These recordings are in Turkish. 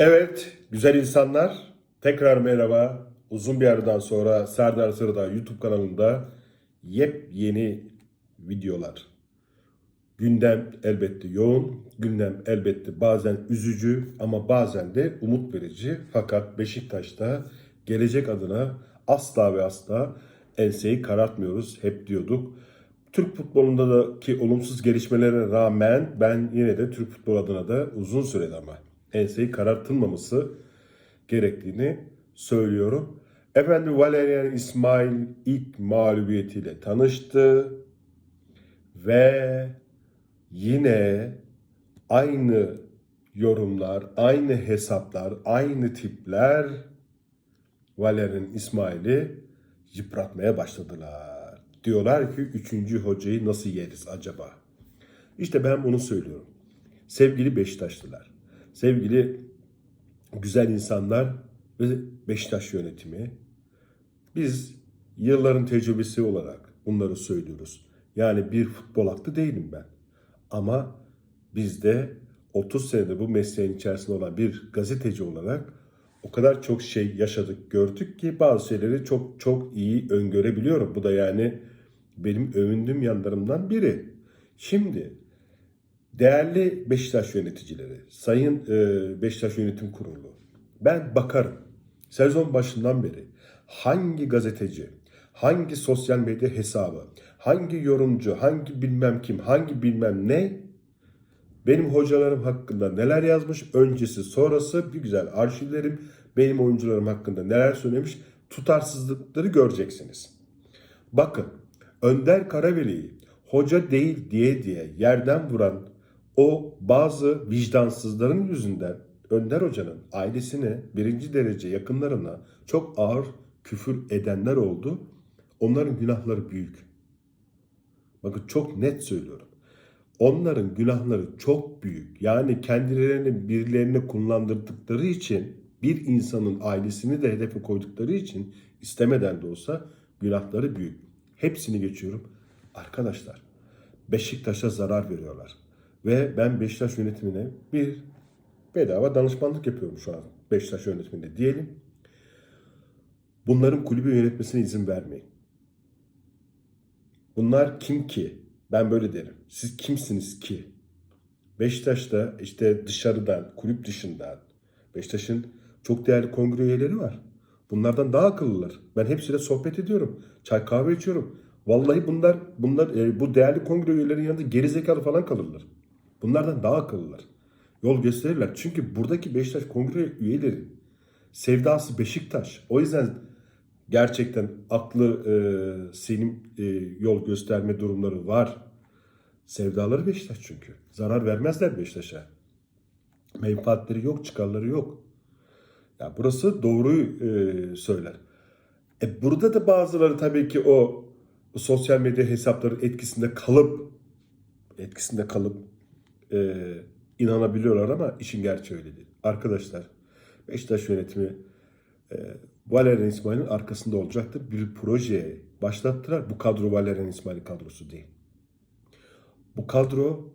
Evet, güzel insanlar. Tekrar merhaba. Uzun bir aradan sonra Serdar Sırda YouTube kanalında yepyeni videolar. Gündem elbette yoğun, gündem elbette bazen üzücü ama bazen de umut verici. Fakat Beşiktaş'ta gelecek adına asla ve asla enseyi karartmıyoruz hep diyorduk. Türk futbolundaki olumsuz gelişmelere rağmen ben yine de Türk futbol adına da uzun sürede ama enseyi karartılmaması gerektiğini söylüyorum. Efendim Valerian İsmail ilk mağlubiyetiyle tanıştı ve yine aynı yorumlar, aynı hesaplar, aynı tipler Valerian İsmail'i yıpratmaya başladılar. Diyorlar ki üçüncü hocayı nasıl yeriz acaba? İşte ben bunu söylüyorum. Sevgili Beşiktaşlılar, sevgili güzel insanlar ve Beşiktaş yönetimi, biz yılların tecrübesi olarak bunları söylüyoruz. Yani bir futbol aklı değilim ben. Ama biz de 30 senedir bu mesleğin içerisinde olan bir gazeteci olarak o kadar çok şey yaşadık, gördük ki bazı şeyleri çok çok iyi öngörebiliyorum. Bu da yani benim övündüğüm yanlarımdan biri. Şimdi değerli Beşiktaş yöneticileri, Sayın e, Beşiktaş Yönetim Kurulu, ben bakarım sezon başından beri hangi gazeteci, hangi sosyal medya hesabı, hangi yorumcu, hangi bilmem kim, hangi bilmem ne benim hocalarım hakkında neler yazmış, öncesi sonrası bir güzel arşivlerim, benim oyuncularım hakkında neler söylemiş, tutarsızlıkları göreceksiniz. Bakın, Önder Karaveli'yi hoca değil diye diye yerden vuran o bazı vicdansızların yüzünden Önder Hoca'nın ailesine, birinci derece yakınlarına çok ağır küfür edenler oldu. Onların günahları büyük. Bakın çok net söylüyorum. Onların günahları çok büyük. Yani kendilerini birilerine kullandırdıkları için bir insanın ailesini de hedefe koydukları için istemeden de olsa günahları büyük. Hepsini geçiyorum. Arkadaşlar Beşiktaş'a zarar veriyorlar. Ve ben Beşiktaş yönetimine bir bedava danışmanlık yapıyorum şu an Beşiktaş yönetiminde diyelim. Bunların kulübü yönetmesine izin vermeyin. Bunlar kim ki? Ben böyle derim. Siz kimsiniz ki? Beşiktaş'ta işte dışarıdan, kulüp dışından Beşiktaş'ın çok değerli kongre üyeleri var. Bunlardan daha akıllılar. Ben hepsiyle sohbet ediyorum. Çay kahve içiyorum. Vallahi bunlar bunlar e, bu değerli kongre üyelerinin yanında gerizekalı falan kalırlar. Bunlardan daha akıllılar. Yol gösterirler. Çünkü buradaki Beşiktaş kongre üyeleri sevdası Beşiktaş. O yüzden gerçekten aklı e, senin e, yol gösterme durumları var. Sevdaları Beşiktaş çünkü. Zarar vermezler Beşiktaş'a. Menfaatleri yok, çıkarları yok. Ya burası doğruyu e, söyler. E burada da bazıları tabii ki o sosyal medya hesapları etkisinde kalıp etkisinde kalıp e, inanabiliyorlar ama işin gerçeği öyle değil. Arkadaşlar Beşiktaş yönetimi e, Valerian İsmail'in arkasında olacaktır. Bir proje başlattılar. Bu kadro Valerian İsmail kadrosu değil. Bu kadro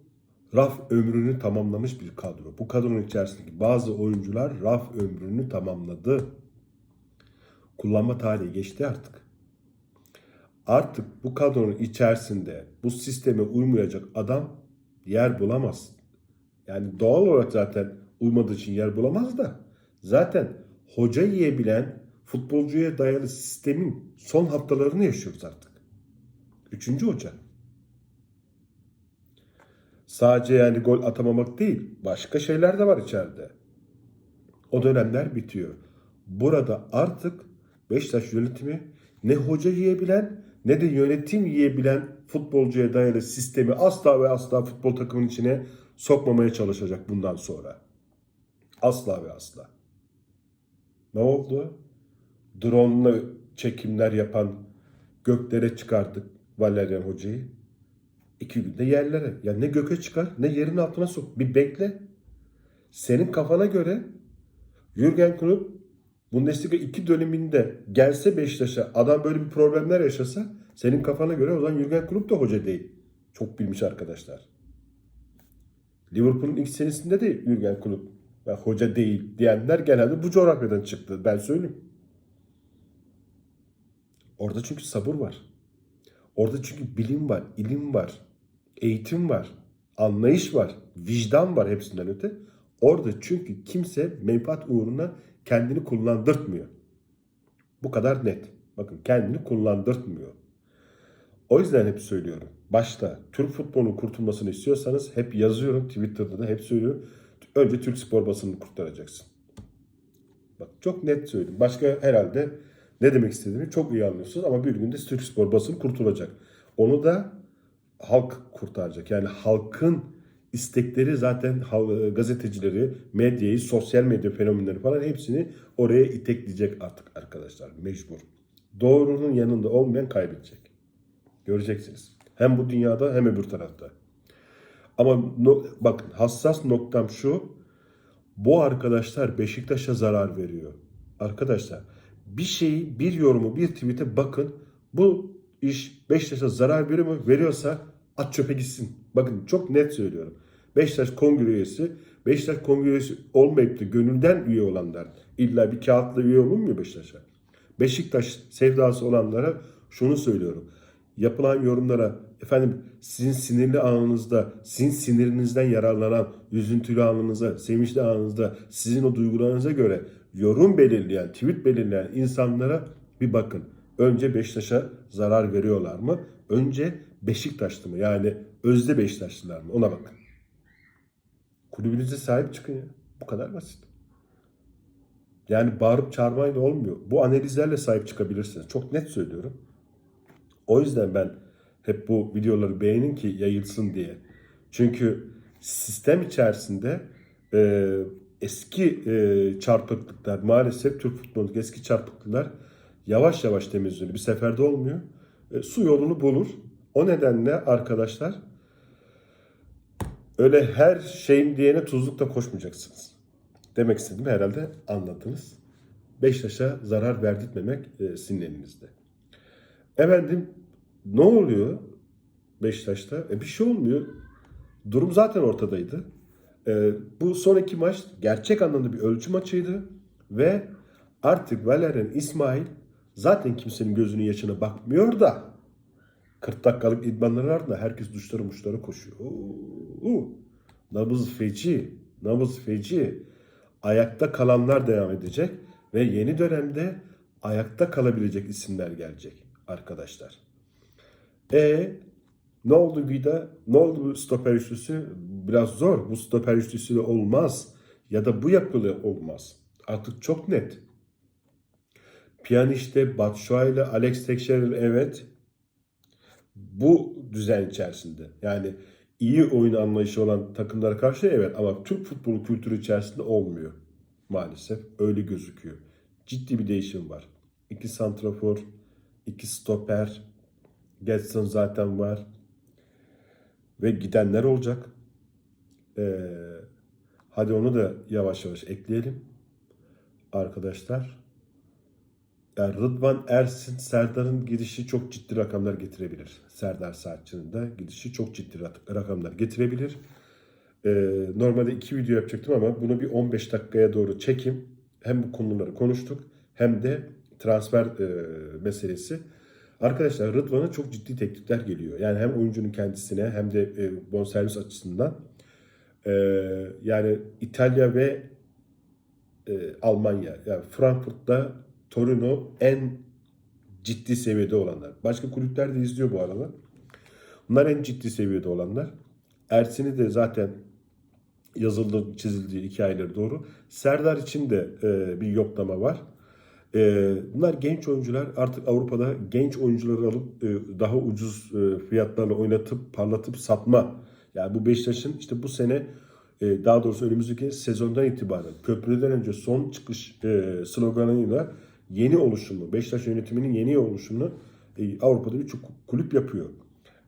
raf ömrünü tamamlamış bir kadro. Bu kadronun içerisindeki bazı oyuncular raf ömrünü tamamladı. Kullanma tarihi geçti artık. Artık bu kadronun içerisinde bu sisteme uymayacak adam yer bulamaz. Yani doğal olarak zaten uymadığı için yer bulamaz da zaten hoca yiyebilen futbolcuya dayalı sistemin son haftalarını yaşıyoruz artık. Üçüncü hoca. Sadece yani gol atamamak değil, başka şeyler de var içeride. O dönemler bitiyor. Burada artık Beşiktaş yönetimi ne hoca yiyebilen ne de yönetim yiyebilen futbolcuya dayalı sistemi asla ve asla futbol takımının içine sokmamaya çalışacak bundan sonra. Asla ve asla. Ne oldu? Drone'la çekimler yapan göklere çıkardık Valerian Hoca'yı. İki günde yerlere. Ya ne göke çıkar ne yerin altına sok. Bir bekle. Senin kafana göre Jürgen Klopp Bundesliga 2 döneminde gelse Beşiktaş'a adam böyle bir problemler yaşasa senin kafana göre o zaman Jürgen Klopp da hoca değil. Çok bilmiş arkadaşlar. Liverpool'un ilk senesinde de Jürgen Klopp Ben hoca değil diyenler genelde bu coğrafyadan çıktı. Ben söyleyeyim. Orada çünkü sabır var. Orada çünkü bilim var, ilim var, eğitim var, anlayış var, vicdan var hepsinden öte. Orada çünkü kimse menfaat uğruna kendini kullandırtmıyor. Bu kadar net. Bakın kendini kullandırtmıyor. O yüzden hep söylüyorum. Başta Türk futbolunun kurtulmasını istiyorsanız hep yazıyorum Twitter'da da hep söylüyorum. Önce Türk spor basınını kurtaracaksın. Bak çok net söyledim. Başka herhalde ne demek istediğimi çok iyi anlıyorsunuz ama bir günde Türk spor basını kurtulacak. Onu da halk kurtaracak. Yani halkın istekleri zaten hal- gazetecileri, medyayı, sosyal medya fenomenleri falan hepsini oraya itekleyecek artık arkadaşlar. Mecbur. Doğrunun yanında olmayan kaybedecek. Göreceksiniz. Hem bu dünyada hem öbür tarafta. Ama no, bakın hassas noktam şu. Bu arkadaşlar Beşiktaş'a zarar veriyor. Arkadaşlar bir şeyi, bir yorumu, bir tweet'e bakın. Bu iş Beşiktaş'a zarar veriyor mu? Veriyorsa at çöpe gitsin. Bakın çok net söylüyorum. Beşiktaş kongre üyesi, Beşiktaş kongre üyesi olmayıp da gönülden üye olanlar illa bir kağıtla üye olunmuyor Beşiktaş'a. Beşiktaş sevdası olanlara şunu söylüyorum. Yapılan yorumlara efendim sizin sinirli anınızda, sizin sinirinizden yararlanan, üzüntülü anınıza, sevinçli anınızda, sizin o duygularınıza göre yorum belirleyen, tweet belirleyen insanlara bir bakın. Önce Beşiktaş'a zarar veriyorlar mı? Önce Beşiktaşlı mı? Yani özde Beşiktaşlılar mı? Ona bakın. Kulübünüze sahip çıkın ya. Bu kadar basit. Yani bağırıp çağırmayla olmuyor. Bu analizlerle sahip çıkabilirsiniz. Çok net söylüyorum. O yüzden ben hep bu videoları beğenin ki yayılsın diye. Çünkü sistem içerisinde e, eski e, çarpıklıklar maalesef Türk futbolundaki eski çarpıklıklar yavaş yavaş temizleniyor. Bir seferde olmuyor. E, su yolunu bulur. O nedenle arkadaşlar öyle her şeyim diyene tuzlukta koşmayacaksınız. Demek istediğimi herhalde anladınız. Beşiktaş'a zarar verdirtmemek e, sizin elinizde. Efendim ne oluyor Beşiktaş'ta? E, bir şey olmuyor. Durum zaten ortadaydı. E, bu son iki maç gerçek anlamda bir ölçü maçıydı. Ve artık Valerian İsmail zaten kimsenin gözünün yaşına bakmıyor da 40 dakikalık idmanların ardında herkes duşları muşları koşuyor. Oo, nabız feci, nabız feci. Ayakta kalanlar devam edecek ve yeni dönemde ayakta kalabilecek isimler gelecek arkadaşlar. E ne oldu Vida? Ne oldu bu stoper üçlüsü? Biraz zor. Bu stoper üçlüsü de olmaz. Ya da bu yapılı olmaz. Artık çok net. Piyaniç'te Batshuayi ile Alex Teixeira evet. Bu düzen içerisinde. Yani iyi oyun anlayışı olan takımlara karşı evet ama Türk futbolu kültürü içerisinde olmuyor. Maalesef öyle gözüküyor. Ciddi bir değişim var. İki santrafor, iki stoper, Getson zaten var. Ve gidenler olacak. Ee, hadi onu da yavaş yavaş ekleyelim. Arkadaşlar. Yani Rıdvan Ersin, Serdar'ın gidişi çok ciddi rakamlar getirebilir. Serdar Saatçı'nın da gidişi çok ciddi rak- rakamlar getirebilir. Ee, normalde iki video yapacaktım ama bunu bir 15 dakikaya doğru çekim. Hem bu konuları konuştuk hem de transfer e, meselesi. Arkadaşlar Rıdvan'a çok ciddi teklifler geliyor. Yani hem oyuncunun kendisine hem de e, bonservis açısından. E, yani İtalya ve e, Almanya. Yani Frankfurt'ta Torino en ciddi seviyede olanlar. Başka kulüpler de izliyor bu arada. Bunlar en ciddi seviyede olanlar. Ersin'i de zaten yazıldı, çizildiği iki ayları doğru. Serdar için de e, bir yoklama var. E, bunlar genç oyuncular. Artık Avrupa'da genç oyuncuları alıp e, daha ucuz e, fiyatlarla oynatıp parlatıp satma. Yani bu Beşiktaş'ın işte bu sene e, daha doğrusu önümüzdeki sezondan itibaren köprüden önce son çıkış e, sloganıyla yeni oluşumu, Beşiktaş yönetiminin yeni oluşumunu e, Avrupa'da birçok kulüp yapıyor.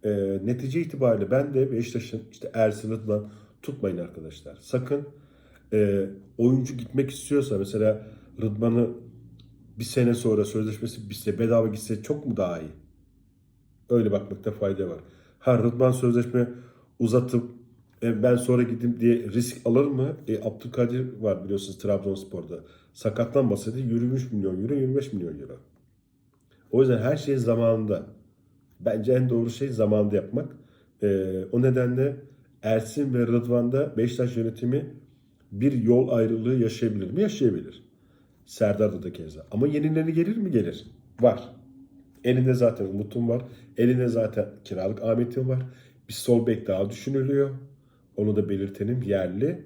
E, netice itibariyle ben de Beşiktaş'ın işte Ersin Rıdvan tutmayın arkadaşlar. Sakın e, oyuncu gitmek istiyorsa mesela Rıdvan'ı bir sene sonra sözleşmesi bitse bedava gitse çok mu daha iyi? Öyle bakmakta fayda var. Ha Rıdvan sözleşme uzatıp E, ben sonra gideyim diye risk alır mı? E, Abdülkadir var biliyorsunuz Trabzonspor'da. Sakatlanmasaydı 23 milyon euro, 25 milyon euro. O yüzden her şey zamanında. Bence en doğru şey zamanında yapmak. E, o nedenle Ersin ve Rıdvan'da Beşiktaş yönetimi bir yol ayrılığı yaşayabilir mi? Yaşayabilir. Serdar'da da keza. Ama yenileri gelir mi? Gelir. Var. Elinde zaten Umut'un var. Elinde zaten kiralık Ahmet'in var. Bir sol bek daha düşünülüyor. Onu da belirtelim yerli.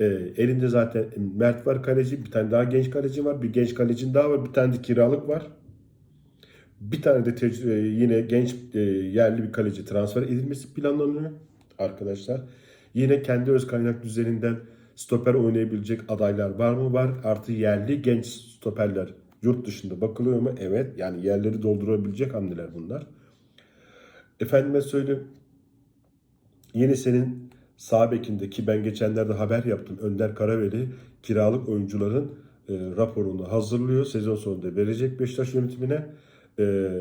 Ee, elinde zaten Mert var kaleci. Bir tane daha genç kaleci var. Bir genç kalecin daha var. Bir tane de kiralık var. Bir tane de tecrübe, yine genç e, yerli bir kaleci transfer edilmesi planlanıyor arkadaşlar. Yine kendi öz kaynak düzeninden stoper oynayabilecek adaylar var mı? Var. Artı yerli genç stoperler yurt dışında bakılıyor mu? Evet. Yani yerleri doldurabilecek hamleler bunlar. Efendime söyleyeyim. Yeni senin sağ bekinde ki ben geçenlerde haber yaptım. Önder Karaveli kiralık oyuncuların e, raporunu hazırlıyor. Sezon sonunda verecek Beşiktaş yönetimine. E,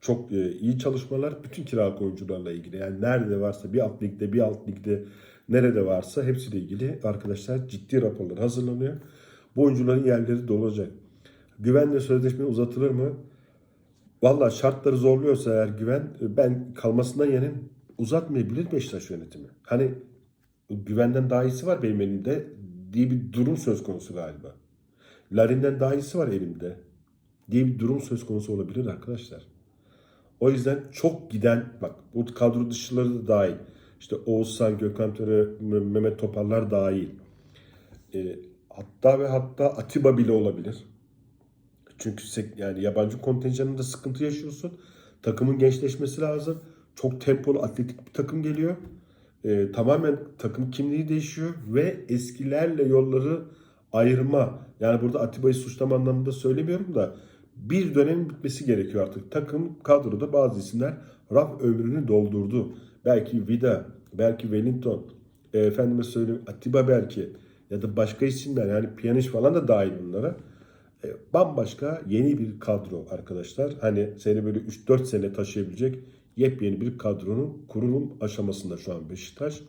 çok e, iyi çalışmalar bütün kiralık oyuncularla ilgili. Yani nerede varsa bir alt ligde bir alt ligde nerede varsa hepsiyle ilgili arkadaşlar ciddi raporlar hazırlanıyor. Bu oyuncuların yerleri dolacak. Güvenle sözleşme uzatılır mı? Valla şartları zorluyorsa eğer güven ben kalmasından yanayım uzatmayabilir Beşiktaş yönetimi. Hani güvenden daha iyisi var benim elimde diye bir durum söz konusu galiba. Larin'den daha iyisi var elimde diye bir durum söz konusu olabilir arkadaşlar. O yüzden çok giden bak bu kadro dışıları da dahil. İşte Oğuzhan, Gökhan Töre, Mehmet Toparlar dahil. E, hatta ve hatta Atiba bile olabilir. Çünkü yani yabancı kontenjanında sıkıntı yaşıyorsun. Takımın gençleşmesi lazım. Çok tempolu, atletik bir takım geliyor. Ee, tamamen takım kimliği değişiyor ve eskilerle yolları ayırma. Yani burada Atiba'yı suçlama anlamında söylemiyorum da bir dönemin bitmesi gerekiyor artık. Takım kadroda bazı isimler raf ömrünü doldurdu. Belki Vida, belki Wellington, e, efendime söyleyeyim Atiba belki ya da başka isimler yani Pjanic falan da dahil bunlara. E, bambaşka yeni bir kadro arkadaşlar. Hani seni böyle 3-4 sene taşıyabilecek yepyeni bir kadronun kurulum aşamasında şu an Beşiktaş.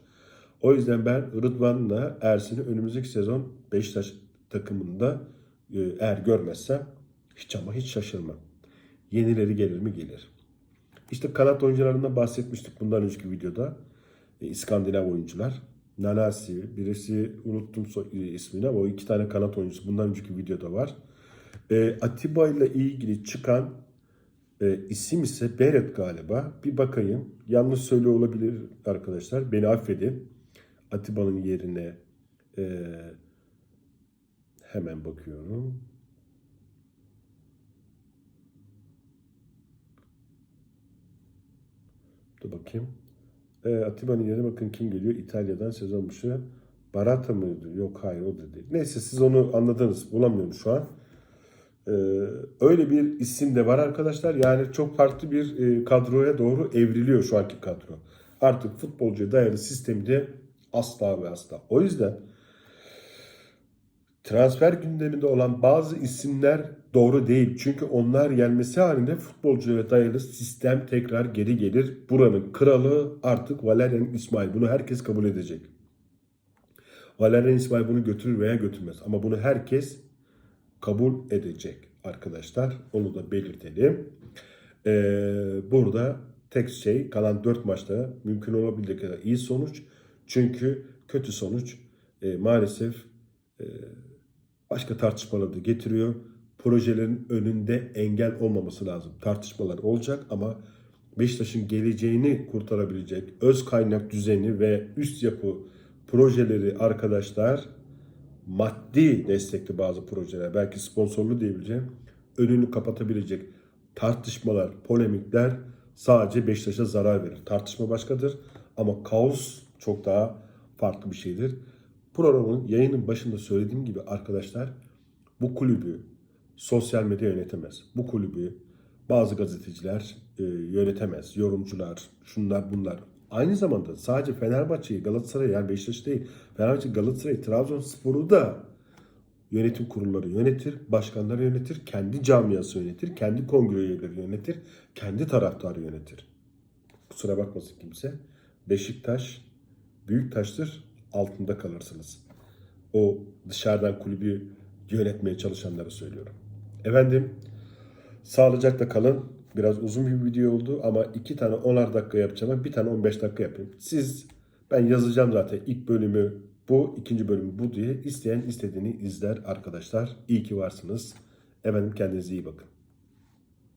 O yüzden ben Rıdvan'la Ersin'i önümüzdeki sezon Beşiktaş takımında e, eğer görmezsem hiç ama hiç şaşırmam. Yenileri gelir mi gelir. İşte kanat oyuncularından bahsetmiştik bundan önceki videoda. E, İskandinav oyuncular. Nanasi, birisi unuttum so- e, ismini ama o iki tane kanat oyuncusu bundan önceki videoda var. E, Atiba ile ilgili çıkan e, isim ise Beret galiba. Bir bakayım. Yanlış söylüyor olabilir arkadaşlar. Beni affedin. Atiba'nın yerine e, hemen bakıyorum. Dur bakayım. E, Atiba'nın yerine bakın kim geliyor? İtalya'dan sezon başı. Barata mıydı? Yok hayır o da değil. Neyse siz onu anladınız. Bulamıyorum şu an. Ee, öyle bir isim de var arkadaşlar. Yani çok farklı bir e, kadroya doğru evriliyor şu anki kadro. Artık futbolcuya dayalı sistemde asla ve asla. O yüzden transfer gündeminde olan bazı isimler doğru değil. Çünkü onlar gelmesi halinde futbolcuya dayalı sistem tekrar geri gelir. Buranın kralı artık Valerian İsmail. Bunu herkes kabul edecek. Valerian İsmail bunu götürür veya götürmez. Ama bunu herkes kabul edecek arkadaşlar. Onu da belirtelim. Ee, burada tek şey kalan 4 maçta mümkün olabildiği kadar iyi sonuç. Çünkü kötü sonuç e, maalesef e, başka tartışmaları da getiriyor. Projelerin önünde engel olmaması lazım. Tartışmalar olacak ama Beşiktaş'ın geleceğini kurtarabilecek öz kaynak düzeni ve üst yapı projeleri arkadaşlar maddi destekli bazı projeler, belki sponsorlu diyebileceğim, önünü kapatabilecek tartışmalar, polemikler sadece Beşiktaş'a zarar verir. Tartışma başkadır ama kaos çok daha farklı bir şeydir. Programın yayının başında söylediğim gibi arkadaşlar bu kulübü sosyal medya yönetemez. Bu kulübü bazı gazeteciler e, yönetemez. Yorumcular, şunlar bunlar. Aynı zamanda sadece Fenerbahçe'yi, Galatasaray'ı yani Beşiktaş değil, Fenerbahçe, Galatasaray, Trabzonspor'u da yönetim kurulları yönetir, başkanlar yönetir, kendi camiası yönetir, kendi kongre üyeleri yönetir, kendi taraftarı yönetir. Kusura bakmasın kimse. Beşiktaş büyük taştır, altında kalırsınız. O dışarıdan kulübü yönetmeye çalışanlara söylüyorum. Efendim, sağlıcakla kalın. Biraz uzun bir video oldu ama iki tane 10'ar dakika yapacağım. Bir tane 15 dakika yapayım. Siz, ben yazacağım zaten ilk bölümü bu, ikinci bölümü bu diye. isteyen istediğini izler arkadaşlar. İyi ki varsınız. Efendim kendinize iyi bakın.